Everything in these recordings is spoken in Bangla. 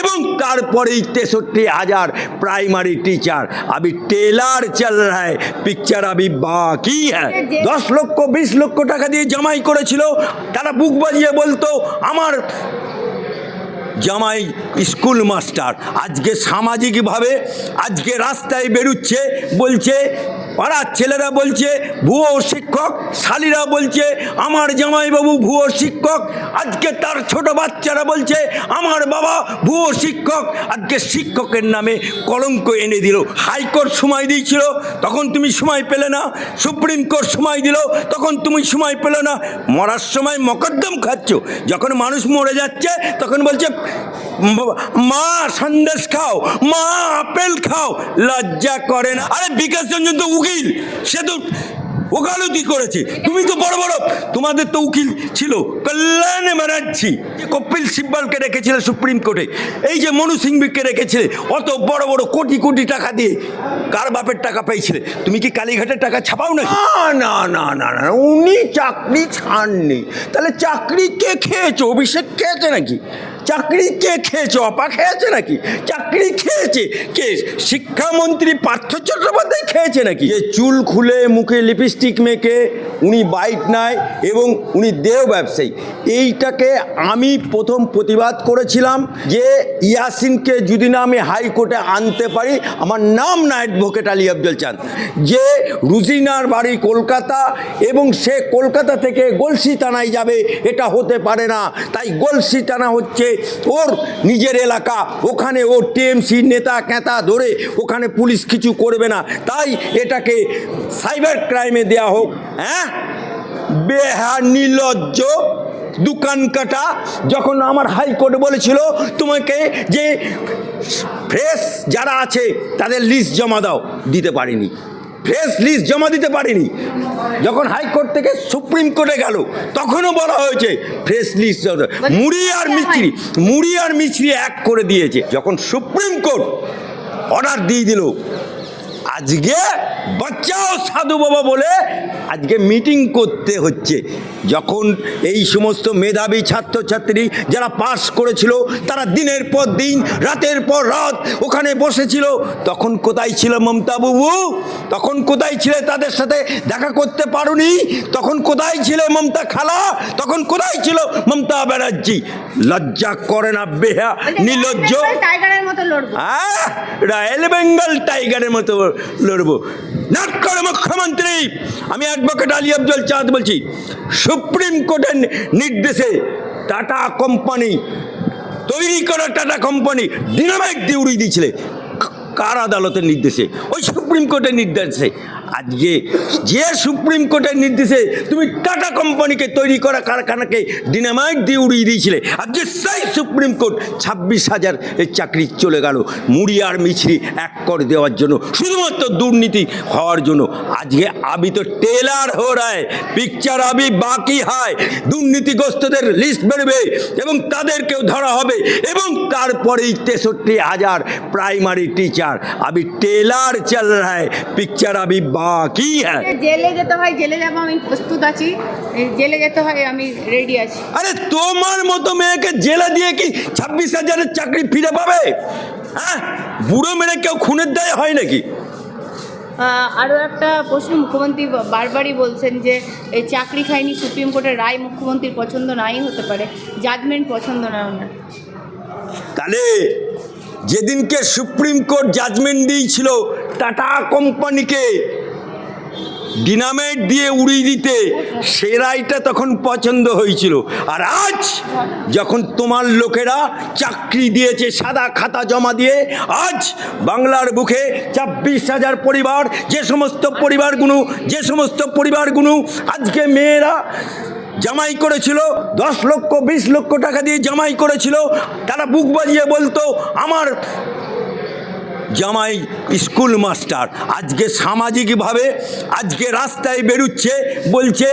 এবং তারপরেই তেষট্টি হাজার প্রাইমারি টিচার अभी টেলার চল रहा है পিকচার अभी বাকি है দশ লক্ষ বিশ লক্ষ টাকা দিয়ে জামাই করেছিল তারা বুক বাজিয়ে বলতো আমার জামাই স্কুল মাস্টার। আজকে সামাজিকভাবে, আজকে রাস্তায় বেরুচ্ছে, বলছে, পাড়ার ছেলেরা বলছে, ভুয়ো শিক্ষক, শালিরা বলছে, আমার জামাইবাবু ভুয়ো শিক্ষক, আজকে তার ছোট বাচ্চারা বলছে, আমার বাবা ভুয়ো শিক্ষক, আজকে শিক্ষকের নামে কলঙ্ক এনে দিল। হাইকোর্ট সময় দিয়েছিল, তখন তুমি সময় পেলে না। সুপ্রিম কোর্ট সময় দিল, তখন তুমি সময় পেলে না। মরার সময় মকদ্দম খাচ্ছ, যখন মানুষ মরে যাচ্ছে, তখন বলছে "ম- সন্দেশ খাও, মা আপেল খাও, লজ্জা করে না। আরে বিকাশ রঞ্জন তো উকিল, সে তো ওকালতি করেছে। তুমি তো বড় বড়, তোমাদের তো উকিল ছিল, কল্যাণে মারাচ্ছি। যে কপিল সিব্বলকে রেখেছিলে সুপ্রিম কোর্টে, এই যে মনু সিংবিকে রেখেছিলে, অত বড় বড় কোটি কোটি টাকা দিয়ে কার বাপের টাকা পেয়েছিলে? তুমি কি কালীঘাটের টাকা ছাপাও না না না না না, উনি চাকরি ছাড়নি। তাহলে চাকরি কে খেয়েছো? অভিষেক খেয়েছে নাকি? চাকরি কে খেয়েছে? অপা খেয়েছে নাকি? চাকরি খেয়েছে। কে? শিক্ষামন্ত্রী পার্থ চট্টোপাধ্যায় খেয়েছে নাকি? যে চুল খুলে মুখে লিপস্টিক মেখে উনি বাইট নেয় এবং উনি দেহ ব্যবসায়ী। এইটাকে আমি প্রথম প্রতিবাদ করেছিলাম যে ইয়াসিনকে যদি না আমি হাইকোর্টে আনতে পারি, আমার নাম না অ্যাডভোকেট আলী আফজল চাঁদ। যে রুজিনার বাড়ি কলকাতা এবং সে কলকাতা থেকে গলসি থানায় যাবে, এটা হতে পারে না। তাই গলসি থানা হচ্ছে ওর নিজের এলাকা। ওখানে ওর টিএমসি নেতা ক্যাতা ধরে ওখানে পুলিশ কিছু করবে না। তাই এটাকে সাইবার ক্রাইমে দেয়া হোক হ্যাঁ? বেহা নির্লজ্জ দোকান কাটা। যখন আমার হাইকোর্ট বলেছিল তোমাকে যে ফ্রেশ যারা আছে তাদের লিস্ট জমা দাও। দিতে পারিনি। ফ্রেশ লিস্ট জমা দিতে পারিনি। যখন হাইকোর্ট থেকে সুপ্রিম কোর্টে গেল তখনও বলা হয়েছে ফ্রেশ লিস্ট মুড়ি আর মিস্ত্রি মুড়ি আর মিস্ত্রি এক করে দিয়েছে। যখন সুপ্রিম কোর্ট অর্ডার দিয়ে দিল আজকে বাচ্চাও সাধু বাবা বলে আজকে মিটিং করতে হচ্ছে। যখন এই সমস্ত মেধাবী ছাত্রছাত্রী যারা পাস করেছিল তারা দিনের পর দিন রাতের পর রাত ওখানে বসেছিল। তখন কোথায় ছিল মমতা বাবু? তখন কোথায় ছিলে তাদের সাথে দেখা করতে পারোনি? তখন কোথায় ছিলে মমতা খালা? তখন কোথায় ছিল মমতা ব্যানার্জি? লজ্জা করে না বেহা নির্লজ্জ। টাইগারের মতো লড়বো। হ্যাঁ রয়্যাল বেঙ্গল টাইগারের মতো লড়বো। নাট করে মুখ্যমন্ত্রী। আমি অ্যাডভোকেট আলী আব্দুল চাঁদ বলছি, সুপ্রিম কোর্টের নির্দেশে টাটা কোম্পানি, তৈরি করা টাটা কোম্পানি ডিনামাইট দিয়ে উড়িয়ে দিয়েছিলে। কার আদালতের নির্দেশে? ওই সুপ্রিম কোর্টের নির্দেশে। আজকে যে সুপ্রিম কোর্টের নির্দেশে তুমি টাটা কোম্পানিকে তৈরি করা কারখানাকে ডিনামাইট দিয়ে উড়িয়ে দিয়েছিলে, আজকে সেই সুপ্রিম কোর্ট ছাব্বিশ হাজার চাকরি চলে গেল, মুড়ি আর মিছরি এক কর দেওয়ার জন্য, শুধুমাত্র দুর্নীতি হওয়ার জন্য। আজকে আমি তো টেলার হো রায় পিকচার আমি বাকি হয়, দুর্নীতিগ্রস্তদের লিস্ট বেরবে এবং তাদেরকেও ধরা হবে এবং তারপরেই তেষট্টি হাজার প্রাইমারি টিচার আমি টেলার চাল রায় পিকচার আমি বাকি হ্যাঁ? জেলে যেতে হয় জেলে যাব আমি প্রস্তুত আছি। জেলে যেতে হয় আমি রেডি আছি। আরে তোমার মতো মেয়েকে জেলে দিয়ে কি ছাব্বিশ হাজারের চাকরি ফিরে পাবে? হ্যাঁ? বুড়ো মেরে কেউ খুনের দায় হয় নাকি? আরও একটা প্রশ্ন মুখ্যমন্ত্রী বারবারই বলছেন যে এই চাকরি খায়নি সুপ্রিম কোর্টের রায় মুখ্যমন্ত্রীর পছন্দ নাই হতে পারে জাজমেন্ট পছন্দ না ওনার। তাহলে যেদিনকে সুপ্রিম কোর্ট জাজমেন্ট দিয়েছিল টাটা কোম্পানিকে ডিনামাইট দিয়ে উড়িয়ে দিতে সে রায়টা তখন পছন্দ হয়েছিল। আর আজ যখন তোমার লোকেরা চাকরি দিয়েছে, সাদা খাতা জমা দিয়ে, আজ বাংলার বুকে ছাব্বিশ হাজার পরিবার, যে সমস্ত পরিবারগুলো যে সমস্ত পরিবারগুলো আজকে মেয়েরা জামাই করেছিল, দশ লক্ষ, বিশ লক্ষ টাকা দিয়ে জামাই করেছিল, তারা বুক বাজিয়ে বলতো, আমার জামাই স্কুল মাস্টার। আজকে সামাজিকভাবে, আজকে রাস্তায় বেরুচ্ছে, বলছে,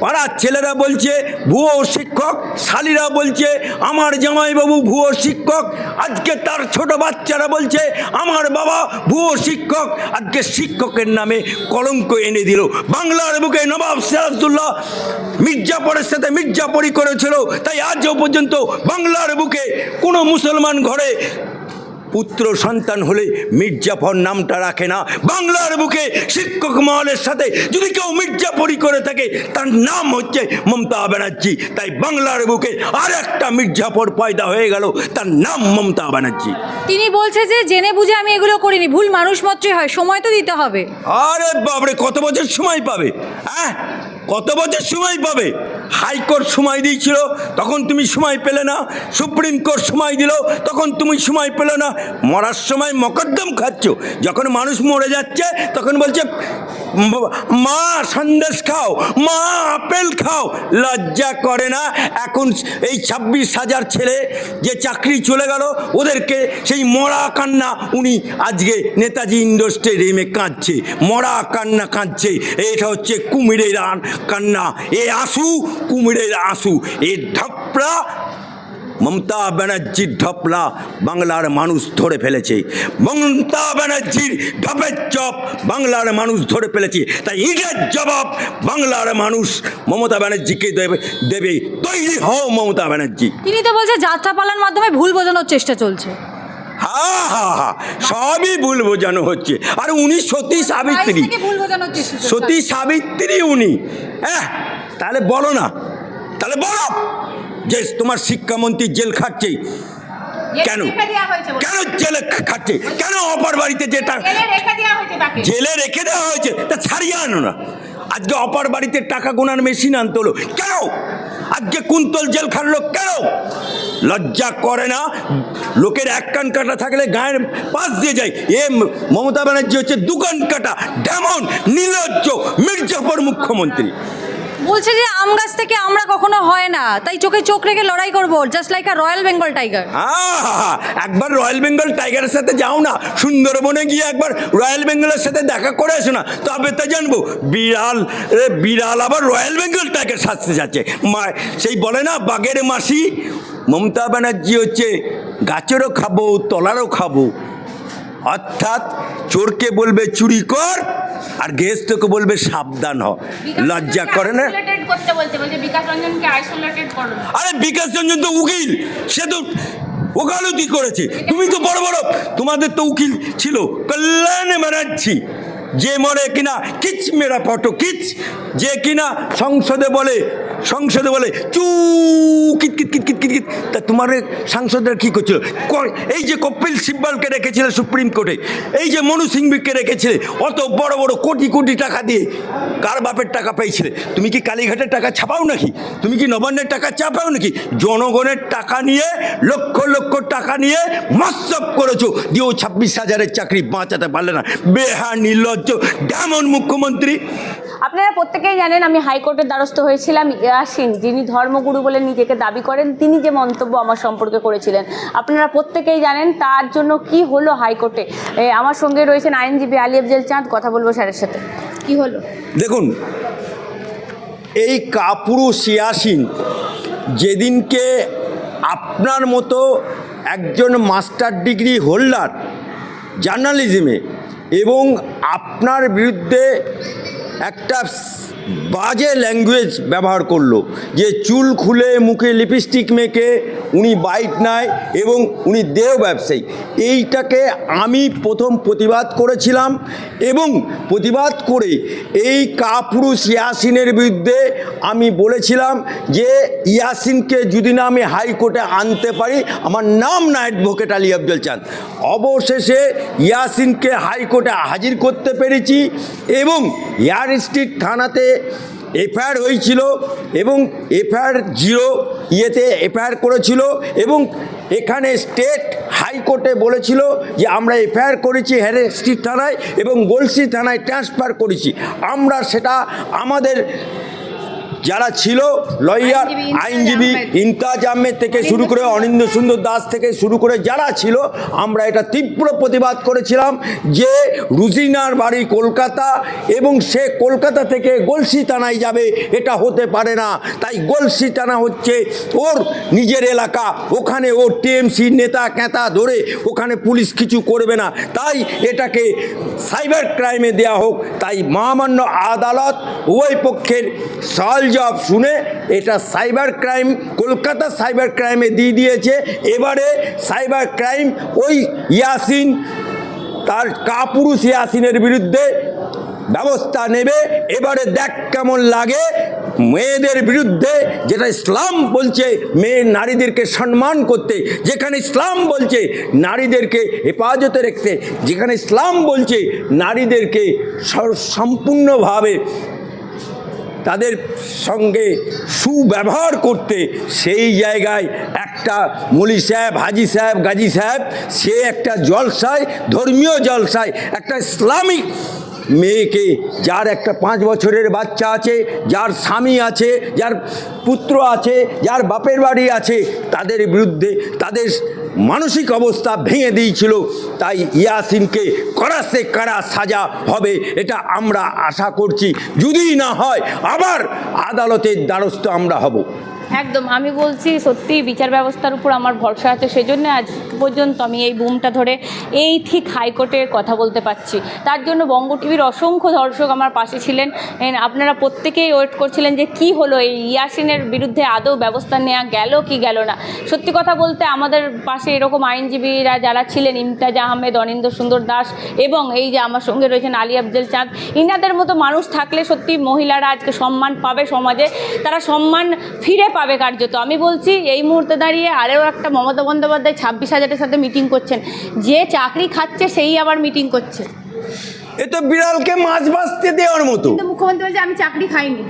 পাড়ার ছেলেরা বলছে, ভুয়ো শিক্ষক, শালিরা বলছে, আমার জামাইবাবু ভুয়ো শিক্ষক, আজকে তার ছোট বাচ্চারা বলছে, আমার বাবা ভুয়ো শিক্ষক। আজকে শিক্ষকের নামে কলঙ্ক এনে দিল। বাংলার বুকে নবাব সিরাজদুল্লাহ মির্জাপুরের সাথে মির্জাপুরি করেছিল, তাই আজও পর্যন্ত বাংলার বুকে কোনো মুসলমান ঘরে পুত্র সন্তান হলে মির্জাফর নামটা রাখে না। বাংলার বুকে শিক্ষক মহলের সাথে যদি কেউ মির্জাফরি করে থাকে তার নাম হচ্ছে মমতা ব্যানার্জি। তাই বাংলার বুকে আর একটা মির্জাফর পয়দা হয়ে গেল তার নাম মমতা ব্যানার্জি। তিনি বলছে যে জেনে বুঝে আমি এগুলো করিনি ভুল মানুষ মাত্রই হয় সময় তো দিতে হবে। আরে বাবরে কত বছর সময় পাবে? হ্যাঁ? কত বছর সময় পাবে? হাইকোর্ট সময় দিয়েছিল, তখন তুমি সময় পেলে না। সুপ্রিম কোর্ট সময় দিল, তখন তুমি সময় পেলে না। মরার সময় মকদ্দম খাচ্ছ। যখন মানুষ মরে যাচ্ছে, তখন বলছে, মা সন্দেশ খাও, মা আপেল খাও। লজ্জা করে না। এখন এই ছাব্বিশ হাজার ছেলে যে চাকরি চলে গেল, ওদেরকে সেই মরা কান্না উনি আজকে নেতাজি ইন্ডোর স্টেডিয়ামে কাঁদছে। মরা কান্না কাঁদছে। এটা হচ্ছে কুমিরের আন- কান্না, এ আসু, কুমিরের আসু, এ ঢপড়া মমতা ব্যানার্জির ঢপলা বাংলার মানুষ ধরে ফেলেছে। মমতা ব্যানার্জির ঢপের চপ বাংলার মানুষ ধরে ফেলেছে। তাই ইটের জবাব বাংলার মানুষ মমতা ব্যানার্জিকে দেবে দেবে। তৈরি হও মমতা ব্যানার্জি। তিনি তো বলছে যাত্রা পালার মাধ্যমে ভুল বোঝানোর চেষ্টা চলছে। হা হা হা সবই ভুল বোঝানো হচ্ছে। আর উনি সতী সাবিত্রী। সতী সাবিত্রী উনি। হ্যাঁ তাহলে বলো না। তাহলে বলো। যে তোমার শিক্ষামন্ত্রী জেল খাটছে কেন। কেন জেলে খাটছে কেন অপার বাড়িতে যেটা জেলে রেখে দেওয়া হয়েছে? তা ছাড়িয়ে আনো না। আজকে অপার বাড়িতে টাকা গোনার মেশিন আনতে হলো। কেন? আজকে কুন্তল জেল খাটলো কেন? লজ্জা করে না? লোকের এক কান কাটা থাকলে গায়ের পাশ দিয়ে যায়। এ মমতা ব্যানার্জি হচ্ছে দোকান কাটা ডেমন নির্লজ্জ মির্জাফর মুখ্যমন্ত্রী। বলছে যে আম গাছ থেকে আমরা কখনো হয় না তাই চোখে চোখ রেখে লড়াই করব just like a royal Bengal tiger! একবার রয়্যাল বেঙ্গল টাইগারের সাথে যাও না সুন্দরবনে গিয়ে একবার রয়্যাল বেঙ্গলের সাথে দেখা করে এসো না তবে তো জানব বিড়াল এ, বিড়াল আবার রয়্যাল বেঙ্গল টাইগার সাজতে যাচ্ছে। মা সেই বলে না বাঘের মাসি মমতা ব্যানার্জি হচ্ছে গাছেরও খাব তলারও খাব। অর্থাৎ চোরকে বলবে চুরি কর আর গেস্টকে বলবে সাবধান হ। লজ্জা করে না। আরে বিকাশ রঞ্জন তো উকিল সে তো ওকালতি করেছে। তুমি তো বড় বড় তোমাদের তো উকিল ছিল। কল্যাণ ব্যানার্জি যে মরে কিনা কিচ মেরা ফটো কিচ যে কিনা সংসদে বলে সংসদে বলে, চু, কিত কিত কিত কিত কিত। কিত তা তোমার সাংসদরা কী করছিল? এই যে কপিল সিব্বালকে রেখেছিলে সুপ্রিম কোর্টে, এই যে মনু সিংবিকে রেখেছিলে, অত বড় বড় কোটি কোটি টাকা দিয়ে কার বাপের টাকা পেয়েছিলে? তুমি কি কালীঘাটের টাকা ছাপাও নাকি? তুমি কি নবান্নের টাকা চাপাও নাকি? জনগণের টাকা নিয়ে, লক্ষ লক্ষ টাকা নিয়ে মস্তব করেছ। দিয়ে ও ছাব্বিশ হাজারের চাকরি বাঁচাতে পারলে না। বেহা নির্লজ্জ, ডেমন মুখ্যমন্ত্রী। আপনারা প্রত্যেকেই জানেন আমি হাইকোর্টের দ্বারস্থ হয়েছিলাম। ইয়াসিন যিনি ধর্মগুরু বলে নিজেকে দাবি করেন, তিনি যে মন্তব্য আমার সম্পর্কে করেছিলেন। আপনারা প্রত্যেকেই জানেন তার জন্য কি হলো হাইকোর্টে। আমার সঙ্গে রয়েছেন আইনজীবী আলী আফজল চাঁদ, কথা বলব স্যারের সাথে। কি হলো? দেখুন, এই কাপুরুষ ইয়াসিন যেদিনকে আপনার মতো একজন মাস্টার ডিগ্রি হোল্ডার জার্নালিজমে এবং আপনার বিরুদ্ধে একটা বাজে ল্যাঙ্গুয়েজ ব্যবহার করল। যে চুল খুলে মুখে লিপস্টিক মেখে উনি বাইক নেয় এবং উনি দেহ ব্যবসায়ী। এইটাকে আমি প্রথম প্রতিবাদ করেছিলাম এবং প্রতিবাদ করে এই কাপুরুষ ইয়াসিনের বিরুদ্ধে আমি বলেছিলাম যে ইয়াসিনকে যদি না আমি হাইকোর্টে আনতে পারি, আমার নাম না অ্যাডভোকেট আলী আফজল চাঁদ। অবশেষে ইয়াসিনকে হাইকোর্টে হাজির করতে পেরেছি এবং এয়ার স্ট্রিট থানাতে এফআইআর হয়েছিল এবং এফআইআর জিরো ইয়েতে এফআইআর করেছিল এবং এখানে স্টেট হাইকোর্টে বলেছিল যে আমরা এফআইআর করেছি হ্যারেস্ট্রিট থানায় এবং গলসি থানায় ট্রান্সফার করেছি। আমরা সেটা আমাদের যারা ছিল লয়ার আইনজীবী ইমতাজ আহমেদ। থেকে শুরু করে অনিন্দ সুন্দর দাস থেকে শুরু করে যারা ছিল আমরা এটা তীব্র প্রতিবাদ করেছিলাম যে রুজিনার বাড়ি কলকাতা এবং সে কলকাতা থেকে গলসি থানায় যাবে এটা হতে পারে না তাই গলসি থানা হচ্ছে ওর নিজের এলাকা ওখানে ওর টিএমসি নেতা ক্যাতা ধরে ওখানে পুলিশ কিছু করবে না তাই এটাকে সাইবার ক্রাইমে দেয়া হোক তাই মহামান্য আদালত উভয় পক্ষের সওয়াল জবাব শুনে এটা সাইবার ক্রাইম, কলকাতা সাইবার ক্রাইমে দিয়ে দিয়েছে। এবারে সাইবার ক্রাইম ওই ইয়াসিন, তার কাপুরুষ ইয়াসিনের বিরুদ্ধে ব্যবস্থা নেবে। এবারে দেখ কেমন লাগে, মেয়েদের বিরুদ্ধে যেটা ইসলাম বলছে মেয়ে নারীদেরকে সম্মান করতে, যেখানে ইসলাম বলছে নারীদেরকে হেফাজতে রাখতে, যেখানে ইসলাম বলছে নারীদেরকে সম্পূর্ণভাবে তাদের সঙ্গে সুব্যবহার করতে সেই জায়গায় একটা মলি সাহেব, হাজি সাহেব, গাজী সাহেব, সে একটা জলসায়, ধর্মীয় জলসায়, একটা ইসলামিক মেয়েকে, যার একটা পাঁচ বছরের বাচ্চা আছে, যার স্বামী আছে, যার পুত্র আছে, যার বাপের বাড়ি আছে, তাদের বিরুদ্ধে, তাদের মানসিক অবস্থা ভেঙে দিয়েছিল। তাই ইয়াসিনকে কড়াসে কারা সাজা হবে, এটা আমরা আশা করছি। যদি না হয়, আবার আদালতের দ্বারস্থ আমরা হব। একদম, আমি বলছি সত্যি বিচার ব্যবস্থার উপর আমার ভরসা আছে। সেজন্য আজ পর্যন্ত আমি এই বুমটা ধরে এই ঠিক হাইকোর্টের কথা বলতে পারছি। তার জন্য বঙ্গ টিভির অসংখ্য দর্শক আমার পাশে ছিলেন। আপনারা প্রত্যেকেই ওয়েট করছিলেন যে কি হলো, এই ইয়াসিনের বিরুদ্ধে আদৌ ব্যবস্থা নেওয়া গেল কি গেল না। সত্যি কথা বলতে আমাদের পাশে এরকম আইনজীবীরা যারা ছিলেন ইমতাজ আহমেদ অনিন্দ সুন্দর দাস এবং এই যে আমার সঙ্গে রয়েছেন আলী আফজল চাঁদ ইনাদের মতো মানুষ থাকলে সত্যি মহিলারা আজকে সম্মান পাবে সমাজে তারা সম্মান ফিরে পাবে কার্যত। আমি বলছি এই মুহূর্তে দাঁড়িয়ে আরও একটা মমতা বন্দ্যোপাধ্যায় ছাব্বিশ হাজারের সাথে মিটিং করছেন। যে চাকরি খাচ্ছে সেই আবার মিটিং করছে। এ তো বিড়ালকে মাছ বাঁচতে দেওয়ার মতো। কিন্তু মুখ্যমন্ত্রী বলছে আমি চাকরি খাইনি।